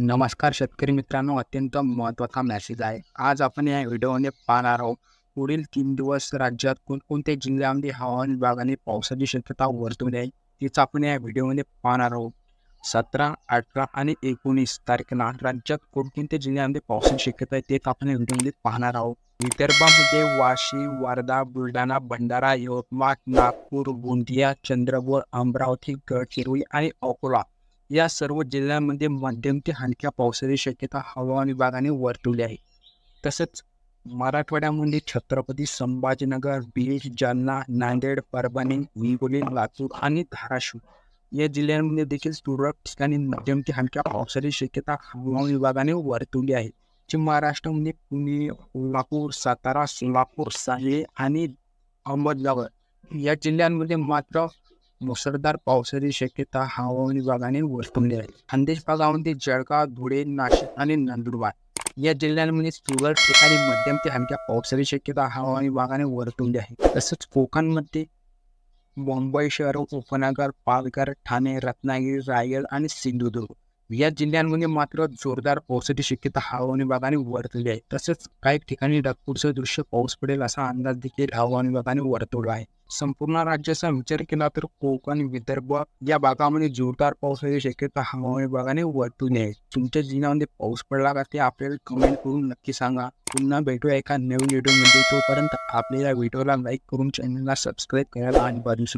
नमस्कार शेतकरी मित्रांनो अत्यंत महत्त्वाचा मॅसेज आहे. आज आपण या व्हिडिओमध्ये पाहणार आहोत पुढील तीन दिवस राज्यात कोणकोणत्या जिल्ह्यामध्ये हवामान विभागाने पावसाची शक्यता वर्तवली आहे तीच आपण या व्हिडिओमध्ये पाहणार आहोत. सतरा अठरा आणि एकोणीस तारखेला राज्यात कोणकोणत्या जिल्ह्यामध्ये पावसाची शक्यता आहे तेच आपण या व्हिडिओमध्ये पाहणार आहोत. विदर्भामध्ये म्हणजे वाशिम वर्धा बुलढाणा भंडारा यवतमाळ नागपूर गोंदिया चंद्रपूर अमरावती गडचिरोली आणि अकोला. या सर्व जिल्ह्यांमध्ये मध्यम ते हलक्या पावसाची शक्यता हवामान विभागाने वर्तवली आहे. तसंच मराठवाड्यामध्ये छत्रपती संभाजीनगर बीड जालना नांदेड परभणी हिंगोली लातूर आणि धाराशिव या जिल्ह्यांमध्ये देखील तुरळक ठिकाणी मध्यम ते हलक्या पावसाची शक्यता हवामान विभागाने वर्तवली आहे. जी महाराष्ट्रामध्ये पुणे कोल्हापूर सातारा सोलापूर सांगली आणि अहमदनगर या जिल्ह्यांमध्ये मात्र मुसळधार पावसाची शक्यता हवामान विभागाने वर्तवली आहे. खानदेश भागामध्ये जळगाव धुळे नाशिक आणि नंदुरबार या जिल्ह्यांमध्ये तुरळक ठिकाणी मध्यम ते हलक्या पावसाची शक्यता हवामान विभागाने वर्तवली आहे. तसंच कोकणमध्ये मुंबई शहर उपनगर पालघर ठाणे रत्नागिरी रायगड आणि सिंधुदुर्ग या जिल्ह्यांमध्ये मात्र जोरदार पावसाची शक्यता हवामान विभागाने वर्तवली आहे. तसेच काही ठिकाणी ढगपूरचं दृश्य पाऊस पडेल असा अंदाज देखील हवामान विभागाने वर्तवला आहे. संपूर्ण राज्याचा विचार केला तर कोकण विदर्भ या भागामध्ये जोरदार पावसाची शक्यता हवामान विभागाने वर्तवली आहे. तुमच्या जिल्ह्यामध्ये पाऊस पडला का ते आपल्याला कमेंट करून नक्की सांगा. पुन्हा भेटूया एका नवीन व्हिडिओमध्ये तोपर्यंत आपल्याला व्हिडिओला लाईक करून चॅनलला सबस्क्राईब करायला आणि बाजूस